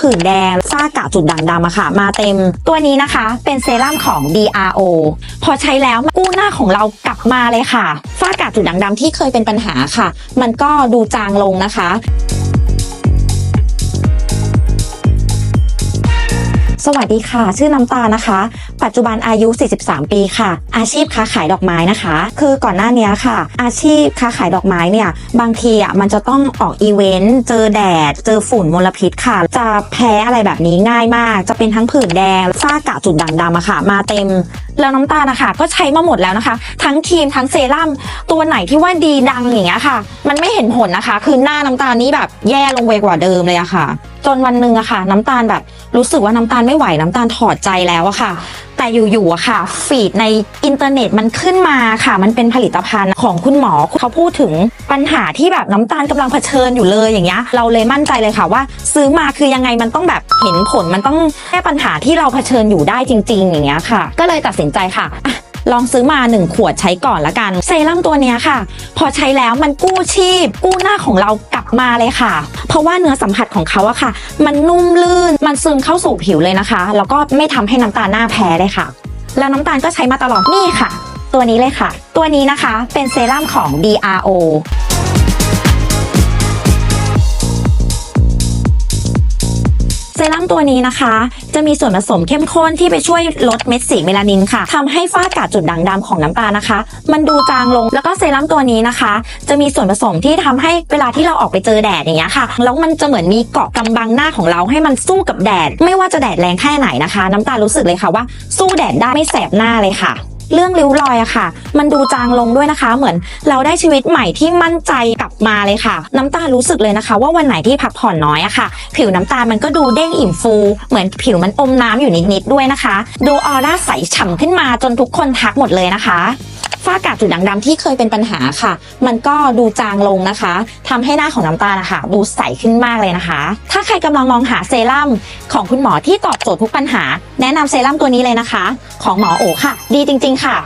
ผื่นแดงซ่ากะจุดด่างดำอะค่ะ มาเต็มตัวนี้นะคะ เป็นเซรั่มของ DRO พอใช้แล้วกู้หน้าของเรากลับมาเลยค่ะซ่ากะจุดด่างดำที่เคยเป็นปัญหาค่ะ มันก็ดูจางลงนะคะ สวัสดีค่ะ ชื่อน้ำตานะคะ ปัจจุบันอายุ 43 ปีค่ะ อาชีพค้าขายดอกไม้นะคะ คือก่อนหน้านี้ค่ะ อาชีพค้าขายดอกไม้เนี่ย บางทีอะมันจะต้องออกอีเวนต์ เจอแดด เจอฝุ่นมลพิษค่ะ จะแพ้อะไรแบบนี้ง่ายมาก จะเป็นทั้งผื่นแดงฝ้ากระจุดด่างดำอะค่ะ มาเต็มแล้วน้ำตาลนะคะก็ใช้มาหมดแล้วนะคะ ทั้งครีมทั้งเซรั่มตัวไหนที่ว่าดีดังอย่างเงี้ยค่ะ มันไม่เห็นผลนะคะ คือหน้าน้ำตาลนี่แบบแย่ลงไปกว่าเดิมเลยอะค่ะ จนวันหนึ่งอะค่ะ น้ำตาลแบบรู้สึกว่าน้ำตาลไม่ไหวน้ำตาลถอดใจแล้วอะค่ะ แต่อยู่ๆอะค่ะ ฟีดในอินเทอร์เน็ตมันขึ้นมาค่ะ มันเป็นผลิตภัณฑ์ของคุณหมอเขาพูดถึงปัญหาที่แบบน้ำตาลกำลังเผชิญอยู่เลยอย่างเงี้ยเราเลยมั่นใจเลยค่ะว่า ซื้อมาคือยังไงมันต้องแบบเห็นผลมันต้องแก้ปัญหาที่เราเผชิญอยู่ได้จริง ๆ อย่างเงี้ยค่ะ ก็เลยตัดสินใจค่ะ ลองซื้อมา 1 ขวดใช้ก่อนละกัน เซรั่มตัวนี้ค่ะ พอใช้แล้วมันกู้ชีพ กู้หน้าของเรากลับมาเลยค่ะ เพราะว่าเนื้อสัมผัสของเขาอะค่ะ มันนุ่มลื่นมันซึมเข้าสู่ผิวเลยนะคะ แล้วก็ไม่ทำให้น้ำตาลหน้าแพ้เลยค่ะ แล้วน้ำตาลก็ใช้มาตลอดนี่ค่ะ ตัวนี้เลยค่ะ ตัวนี้นะคะเป็นเซรั่มของ DRO เซรั่มตัวนี้นะคะ จะมีส่วนผสมเข้มข้นที่ไปช่วยลดเม็ดสีเมลานินค่ะทำให้ฝ้ากระจุดด่างดำของน้ำตาลนะคะ มันดูจางลงแล้วก็เซรั่มตัวนี้นะคะ จะมีส่วนผสมที่ทำให้เวลาที่เราออกไปเจอแดดอย่างเงี้ยค่ะแล้วมันจะเหมือนมีเกาะกำบังหน้าของเราให้มันสู้กับแดด ไม่ว่าจะแดดแรงแค่ไหนนะคะ น้ำตาลรู้สึกเลยค่ะว่า สู้แดดได้ไม่แสบหน้าเลยค่ะเรื่องริ้วรอยอะค่ะ มันดูจางลงด้วยนะคะ เหมือนเราได้ชีวิตใหม่ที่มั่นใจกลับ มาเลยค่ะ น้ำตาลรู้สึกเลยนะคะ ว่าวันไหนที่พักผ่อนน้อยอะค่ะ ผิวน้ำตาลมันก็ดูเด้งอิ่มฟู เหมือนผิวมันอมน้ำอยู่นิดๆด้วยนะคะ ดูออร่าใสฉ่ำขึ้นมาจนทุกคนทักหมดเลยนะคะฝ้ากระจุดด่างดำที่เคยเป็นปัญหาค่ะ มันก็ดูจางลงนะคะทำให้หน้าของน้ำตาลนะคะดูใสขึ้นมากเลยนะคะ ถ้าใครกำลังมองหาเซรั่มของคุณหมอที่ตอบโจทย์ทุกปัญหา แนะนำเซรั่มตัวนี้เลยนะคะ ของหมอโอค่ะ ดีจริง ๆ ค่ะ